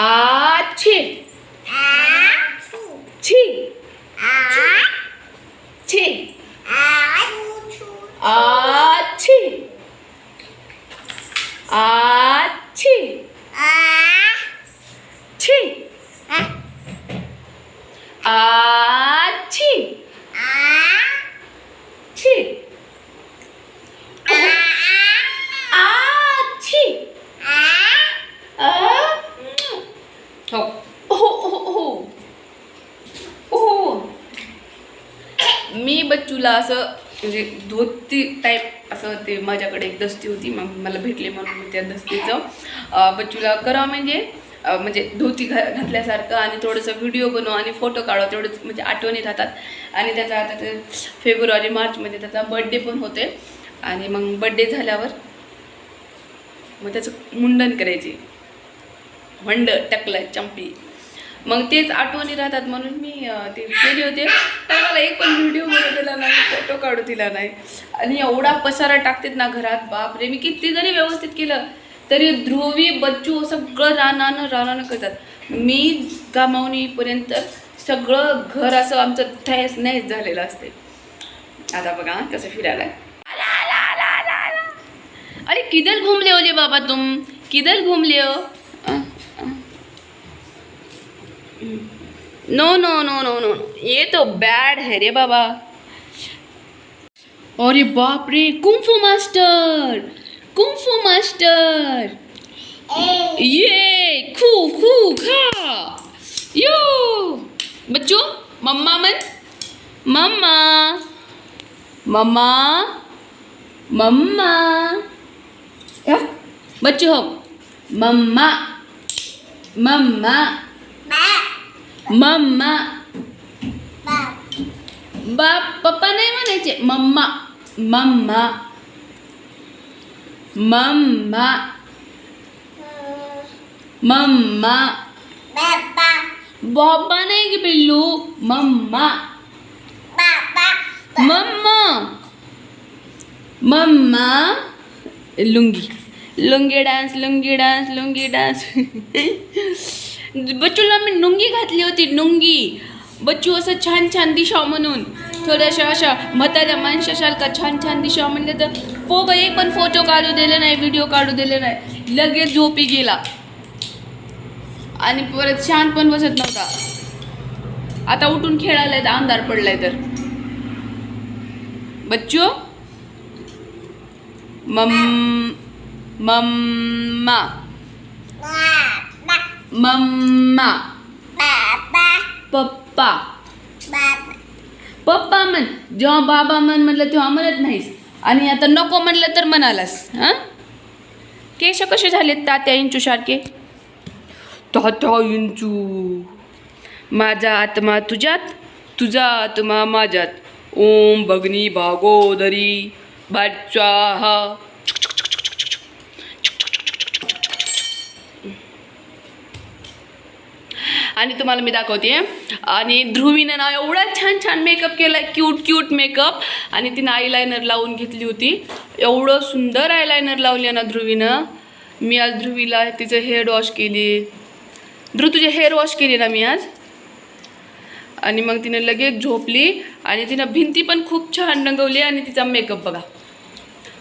आछी छी छी आछी आछी छी आछी छी आछी आ हो हो हो हो हो तुला असं म्हणजे धोती टाईप असं ते माझ्याकडे एक दस्ती होती मग मला भेटली म्हणून मी त्या दस्तीचं. बच्चूला करा म्हणजे म्हणजे धोती घा घातल्यासारखं आणि थोडंसं व्हिडिओ बनव आणि फोटो काढा तेवढंच म्हणजे आठवणी राहतात. आणि त्याचा आता ते फेब्रुवारी मार्चमध्ये त्याचा बड्डे पण होते आणि मग बड्डे झाल्यावर मग त्याचं मुंडन करायचे. मंड टकलं चंपी. मग तेच आठवणी राहतात म्हणून मी ते केले होते. तर मला एक पण व्हिडिओ बनवू दिला नाही फोटो काढू दिला नाही. आणि एवढा पसारा टाकतात ना घरात बापरे मी किती जरी व्यवस्थित केलं तरी ध्रुवी बच्चू सगळं रानानं रानानं करतात. मी कामावून सगळं घर असं आमचं ठेस नाही झालेलं असते. आता बघा कसं फिरायला. आला, आला, आला. अरे किधर घुमले हो बाबा तुम? किधर घुमले हो? No no no no no ये तो बैड है रे बाबा। अरे बाप रे kung fu master kung fu master ये खू खू खा। यो! बच्चों मम्मा मन? मम्मा। मम्मा। मम्मा। बच्चो बच्चों हो मम्मा। मम्मा। मम्मा बाप पप्पा नाही म्हणायचे मम्मा मम्मा मम्मा मम्मा बाबा नाही की पिल्लू मम्मा मम्मा mamma lungi lungi dance lungi dance lungi dance बच्चूला मी नुंगी घातली होती नुंगी. बच्चू असं छान छान दिशा म्हणून. थोड्याशा अशा म्हाताऱ्या माणसासारखा छान छान दिशा म्हणले तर पोग एक पण फोटो काढू दिले नाही व्हिडिओ काढू दिले नाही. लगेच झोपी गेला. आणि परत शांत पण बसत नव्हता. आता उठून खेळायला तर अंधार पडलाय तर. बच्चू? मम मम्मा. मम्मा पप्पा पप्पा म्हण जेव्हा बाबा म्हण म्हटलं तेव्हा म्हणत नाहीस. आणि आता नको म्हणलं तर म्हणालास हां? केश कसे झालेत तात्या इंचूसारखे तात्या इंचू. माझा आत्मा तुझ्यात तुझा आत्मा माझ्यात. ओम भगनी भागोदरी. बादशाह. आणि तुम्हाला मी दाखवते. आणि ध्रुवीनं ना एवढा छान छान मेकअप केला क्यूट क्यूट मेकअप आणि तिनं आयलायनर लावून घेतली होती. एवढं सुंदर आयलायनर लावली ना ध्रुवीनं. मी आज ध्रुवीला तिचं हेअर वॉश केली. ध्रुव तुझे हेअर वॉश केली ना मी आज? आणि मग तिनं लगेच झोपली. आणि तिनं भिंती पण खूप छान रंगवली आणि तिचा मेकअप बघा.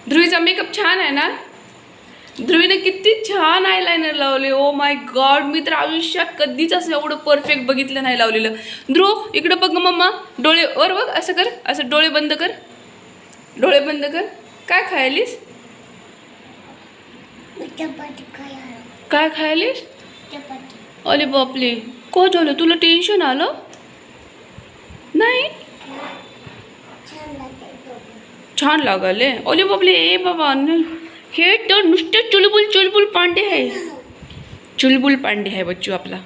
ध्रुवीचा मेकअप छान आहे ना? ध्रुवीने किती छान आयलायनर लावले. ओ माय गॉड मी तर आयुष्यात कधीच असं एवढं परफेक्ट बघितलं नाही लावलेलं. ध्रुव इकडं बघ मम्मा. डोळे वर बघ असं कर. असं डोळे बंद कर. डोळे बंद कर. काय खायलीस? काय खायलीस? अरे बापले को झालं तुला टेन्शन आलं? नाही? छान लागले ओले बापले ए बाबा हे तर नुसतं चुलबुल चुलबुल पांडे आहे. चुलबुल पांडे आहे बच्चू आपला.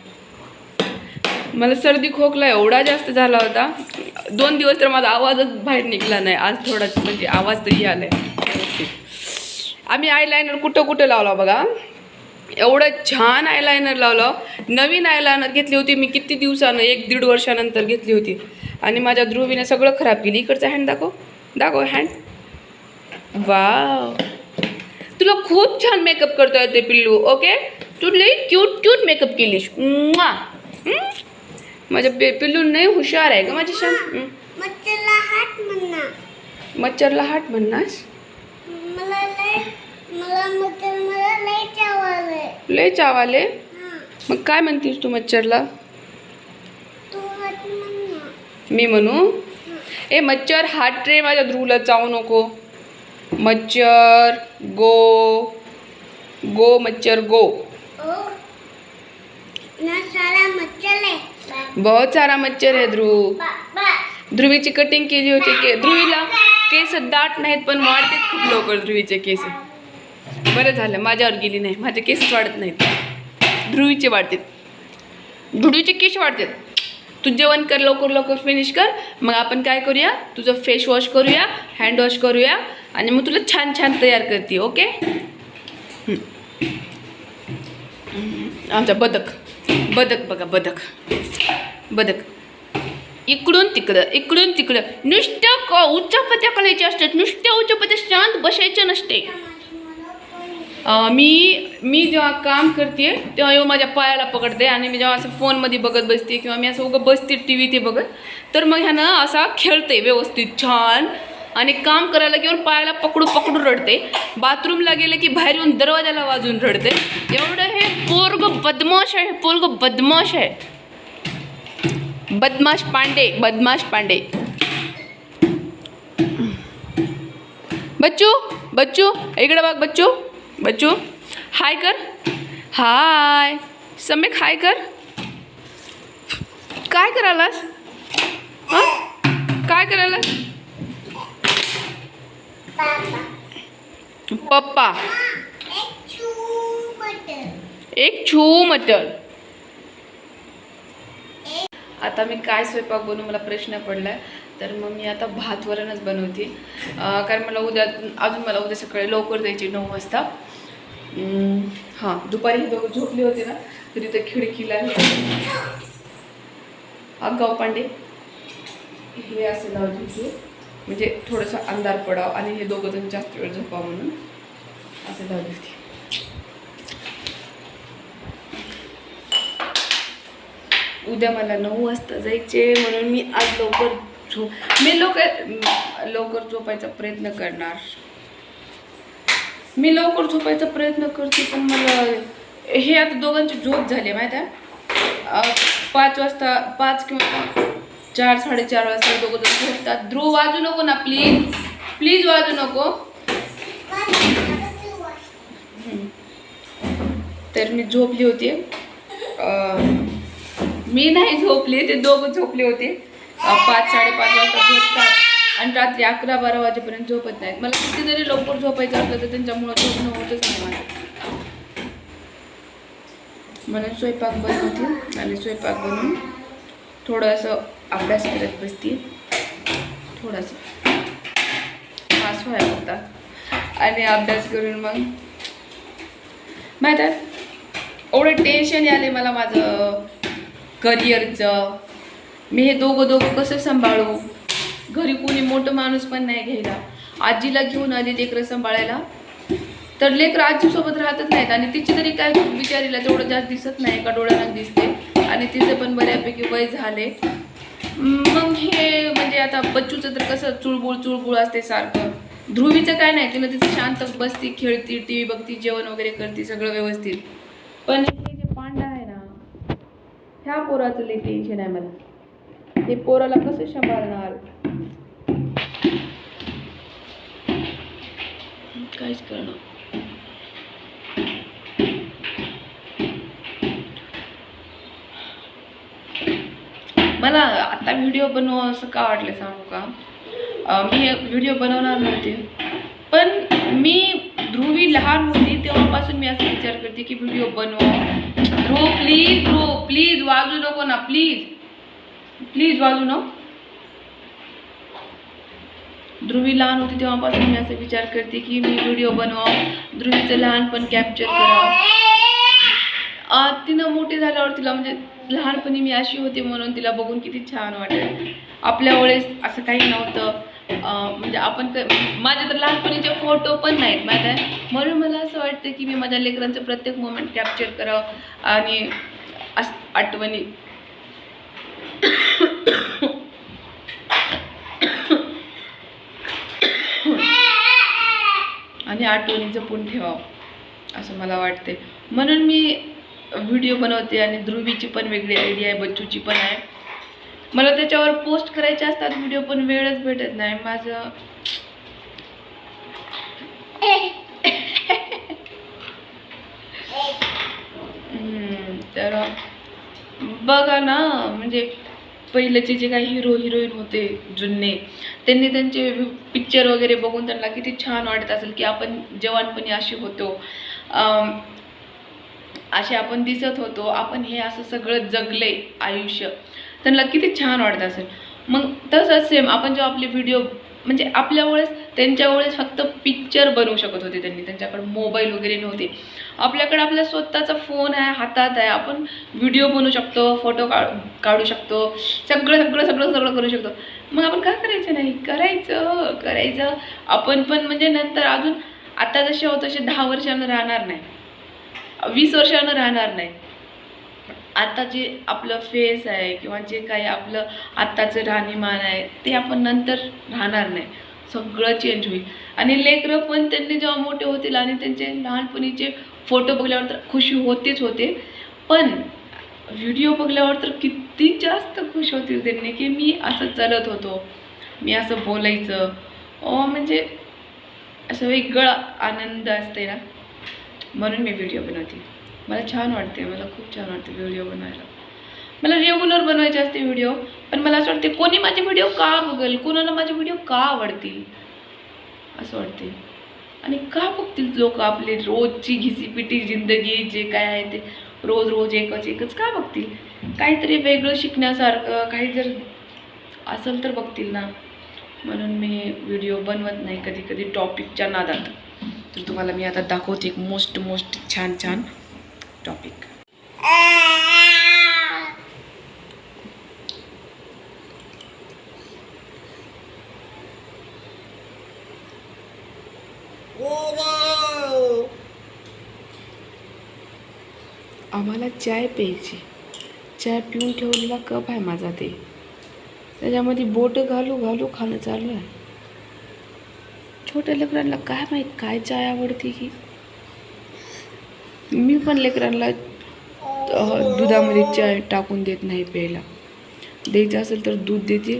मला सर्दी खोकला एवढा जास्त झाला होता. दोन दिवस तर माझा आवाजच बाहेर निघला नाही. आज थोडा म्हणजे आवाज तरी आलाय. आम्ही आयलायनर कुठं कुठं लावला बघा? एवढं छान आयलायनर लावलं. नवीन आयलायनर घेतली होती मी किती दिवसानं? एक दीड वर्षानंतर घेतली होती. आणि माझ्या ध्रुवीने सगळं खराब केली. इकडचा हँड दाखव. दाखव हँड वाव तुला खूप छान मेकअप करता येते पिल्लू ओके तू लई क्यूट क्यूट मेकअप केलीस? माझ्या पिल्लू नाही हुशार आहे का माझी शान हं. मच्छरला हात म्हणा मच्छरला हाट म्हणणास मला लय चावले मग काय म्हणतीस तू मच्छरला? तू हात म्हणा मी म्हणू? ए मच्छर हाट रे माझ्या ध्रुवला चावू नको. मच्छर गो गो मच्छर गो. सारा मच्छर है। बहुत सारा मच्छर आहे ध्रुव. ध्रुवीची कटिंग केली होती के ध्रुवीला केस दाट नाहीत पण वाढते खूप लवकर ध्रुवीचे केस. बरं झालं माझ्यावर गेली नाही. माझे केसच वाढत नाहीत. ध्रुवीचे वाढतात. ध्रुवीचे केस वाढतात. तू जेवण कर लवकर लवकर फिनिश कर. मग आपण काय करूया? तुझं फेस वॉश करूया हँड वॉश करूया. आणि मग तुला छान छान तयार करते ओके? आमचा बदक बदक बघा बदक बदक. इकडून तिकडं इकडून तिकडं. नुसत्या क उच्चपत्या करायच्या असतात नुसत्या उच्चपत्या शांत बसायच्या नसते. मी मी जेव्हा काम करते तेव्हा येऊ माझ्या पायाला पकडते आणि मी जेव्हा असं फोनमध्ये बघत बसते किंवा मी असं उगं बसते टी व्ही ते बघत तर मग ह्यानं असा खेळते व्यवस्थित छान. आणि काम करायला किंवा पायाला पकडू पकडू रडते. बाथरूमला गेलं की बाहेर येऊन दरवाजाला वाजून रडते. एवढं हे पोरग बदमाश आहे हे पोरग बदमाश आहे. बदमाश पांडे बदमाश पांडे. बच्चू बच्चू इकडे बघ बच्चू बच्चू. हाय कर. हाय. सम्यक हाय कर. काय करायलास? हां? काय करायलास? पप्पा. एक छू मटर. आता मी काय स्वयंपाक बनवू मला प्रश्न पडलाय. तर मग मी आता भात वरणच बनवते कारण मला उद्या अजून मला उद्या सकाळी लवकर जायची नऊ वाजता. हा हां दुपारी हे दोघं झोपले ना तरी तर खिडकीला अगाव पांडे हे असं लावते म्हणजे थोडंसं अंधार पडावं आणि हे दोघं जण जास्त वेळ झोपावं म्हणून. असं लावली होती उद्या मला नऊ वाजता जायचे म्हणून मी आज लवकर झोप मी लवकर लवकर झोपायचा प्रयत्न करणार. मी लवकर झोपायचा प्रयत्न करते पण मला हे आता दोघांची झोप झाली माहीत आहे? पाच वाजता पाच किंवा चार साडेचार वाजता दोघं जण झोपतात ध्रुव वाजू नको ना प्लीज प्लीज वाजू नको. तर मी झोपली होती. मी नाही झोपली ते दोघं झोपले होते. पाच साडेपाच वाजता झोपतात. आणि रात्री अकरा बारा वाजेपर्यंत झोपत नाहीत. मला किती जरी लवकर झोपायचं असलं तर त्यांच्यामुळं झोपणं होतच नाही माझं. म्हणून स्वयंपाक बनवते. आणि स्वयंपाक बनवून थोडंसं अभ्यास करत बसते थोडासा. पास व्हायला होता. आणि अभ्यास करून मग माहीत एवढं टेन्शन आले मला माझं करिअरचं मी हे दोघं दोघं कसं सांभाळू? घरी कोणी मोठं माणूस पण नाही घ्यायला. आजीला घेऊन आली लेकरं सांभाळायला. तर लेकरं आजीसोबत राहतच नाहीत आणि तिची तरी काय बिचारीला तेवढं जास्त दिसत नाही का डोळ्यांना दिसते. आणि तिचं पण बऱ्यापैकी वय झाले. मग हे म्हणजे आता बच्चूचं तर कसं चुळबुळ चुळबुळ असते सारखं. ध्रुवीचं काय नाही तिला तिचं शांत बसती खेळती टी व्ही बघती जेवण वगैरे करते सगळं व्यवस्थित. पण हे जे पांडा आहे ना ह्या पोराचं लई टेन्शन आहे मला. हे पोराला कसं सांभाळणार? काहीच करणार मला आता व्हिडिओ बनव असं का वाटलं सांगू का? मी व्हिडिओ बनवणार नव्हते. पण मी ध्रुवी लहान होती तेव्हापासून मी असा विचार करते की व्हिडिओ बनव. ध्रुव प्लीज ध्रुव प्लीज वाजू नको ना प्लीज प्लीज वाजू नको. ध्रुवी लहान होती तेव्हापासून मी असा विचार करते की मी व्हिडिओ बनवा. ध्रुवीचं लहानपण कॅप्चर करावं. तिनं मोठी झाल्यावर तिला म्हणजे लहानपणी मी अशी होती म्हणून तिला बघून किती छान वाटेल. आपल्या वेळेस असं काही नव्हतं. म्हणजे आपण क- माझे तर लहानपणीचे फोटो पण नाहीत माहीत आहे. म्हणून मला असं वाटतं की मी माझ्या लेकरांचं प्रत्येक मोमेंट कॅप्चर करावं आणि अस- आठवणी आणि आठवणी जपून ठेवावं असं मला वाटते म्हणून मी व्हिडिओ बनवते आणि ध्रुवीची पण वेगळी आयडिया आहे बच्चूची पण आहे. मला त्याच्यावर पोस्ट करायचे असतात व्हिडिओ पण वेळच भेटत नाही. माझं हम्म, तर बघा ना म्हणजे पहिलेचे जे काही हिरो हिरोईन होते जुने त्यांनी त्यांचे पिक्चर वगैरे बघून त्यांना किती छान वाटत असेल की आपण जवानपणी असे होतो. असे आपण दिसत होतो आपण हे असं सगळं जगले आयुष्य. त्यांना किती छान वाटत असेल. मग तसंच सेम आपण जेव्हा आपले व्हिडिओ म्हणजे आपल्या वेळेस त्यांच्या वेळेस फक्त पिक्चर बनवू शकत होते त्यांनी. त्यांच्याकडे मोबाईल वगैरे नव्हते. आपल्याकडे आपला स्वतःचा फोन आहे हातात आहे. आपण व्हिडिओ बनवू शकतो फोटो का काढू शकतो. सगळं सगळं सगळं सगळं करू शकतो. मग आपण काय करायचं नाही? करायचं करायचं. आपण पण म्हणजे नंतर अजून आता जसे होतं तसे दहा वर्षानं राहणार नाही. वीस वर्षानं राहणार नाही. आता जे आपलं फेस आहे किंवा जे काही आपलं आत्ताचं राहणीमान आहे ते आपण नंतर राहणार नाही. सगळं चेंज होईल. आणि लेकरं पण त्यांनी जेव्हा मोठे होतील आणि त्यांचे लहानपणीचे फोटो बघल्यावर तर खुशी होतीच होते. पण व्हिडिओ बघल्यावर तर किती जास्त खुश होतील त्यांनी की मी असं चालत होतो. मी असं बोलायचं. म्हणजे असं वेगळा आनंद असते ना. म्हणून मी व्हिडिओ बनवते. मला छान वाटते मला खूप छान वाटते व्हिडिओ बनवायला. मला रेग्युलर बनवायचे असते व्हिडिओ पण मला असं वाटते कोणी माझे व्हिडिओ का बघेल? कोणाला माझे व्हिडिओ का आवडतील? असं वाटते आणि का बघतील लोक आपली रोजची घिसीपिटी जिंदगी जे काय आहे ते रोज रोज एकच एकच का बघतील? काहीतरी वेगळं शिकण्यासारखं काही जर असेल तर बघतील ना. म्हणून मी व्हिडिओ बनवत नाही कधी कधी टॉपिकच्या नादात. तर तुम्हाला मी आता दाखवते एक मोस्ट मोस्ट छान छान टॉपिक आम्हाला चाय प्यायची. चाय पिऊन ठेवलेला कप आहे माझा ते. त्याच्यामध्ये बोट घालू घालू खाणं चालू आहे. छोट्या लेकरांना काय माहीत काय चाय आवडते की मी पण लेकरांना दुधामध्ये चाय टाकून देत नाही प्यायला. द्यायचं असेल तर दूध देते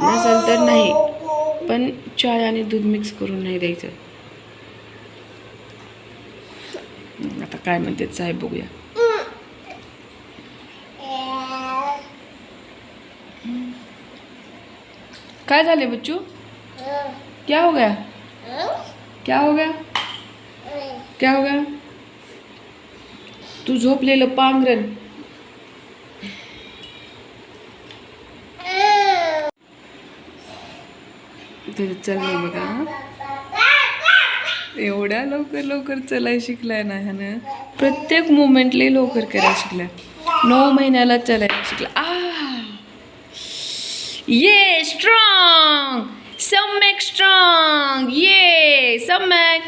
नसेल तर नाही. पण चाय आणि दूध मिक्स करून नाही द्यायचं. आता काय म्हणते साहेब बघूया. काय झाले बच्चू? क्या हो गया? क्या हो गया? क्या हो गया? तू झोपलेलं पांघरण. तर चल ना बघा एवढ्या लवकर लवकर चलाय शिकलाय ना ह्यानं. प्रत्येक मुवमेंटला लवकर करायला शिकलाय. नऊ महिन्याला चलायला शिकला आ ये strong सम्यक स्ट्रॉंग ये सम्यक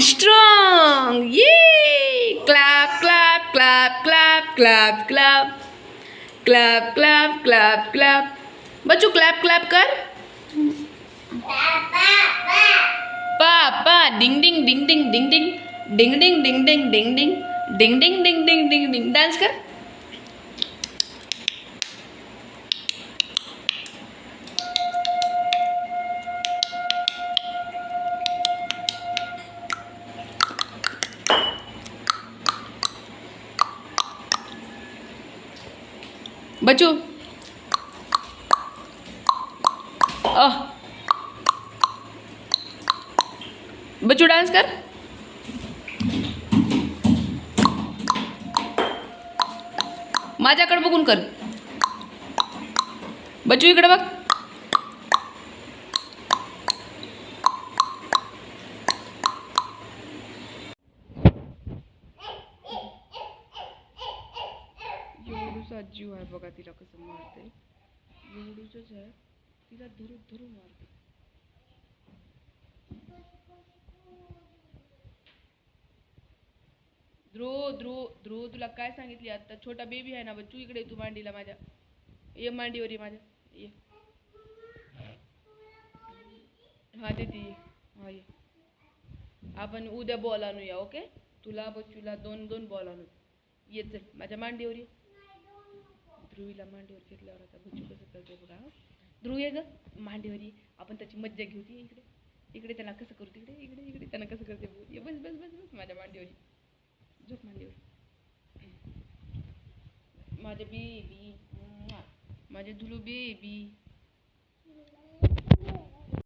स्ट्रॉंग ये clap clap clap clap clap clap clap clap clap clap Bachchu clap clap कर पापा डिंग डिंग डिंग डिंग डिंग डिंग डिंग डिंग डिंग डिंग डिंग डिंग डिंग डिंग डिंग डिंग डिंग डिंग डान्स कर बचू अह बचू डान्स कर. माझ्याकडे बघून कर. बच्चू इकडे बघ. जीव आहे बघा तिला कसं मारते. एवढूच आहे तिला धरून धरून मारते. ध्रुव ध्रुव ध्रुव तुला काय सांगितली आता? छोटा बेबी आहे ना बच्चू इकडे तू मांडीला माझ्या. ये मांडीवर ये माझ्या. ये. हा दे ती हा ये. आपण उद्या बॉल आणूया ओके तुला बच्चूला दोन दोन बॉल आणू ये चल माझ्या मांडीवर. ये ध्रुवीला मांडीवर घेतल्यावर आता बच्चू कसं करते बघा ध्रुव ये ग मांडीवरी. आपण त्याची मज्जा घेऊ ती इकडे. इकडे त्यांना कसं करू तिकडे इकडे इकडे. त्यांना कसं करते बघू. ये बस बस बस बस माझ्या मांडीवरी. झोप मांडीवर. माझे बेबी माझे धुलू बेबी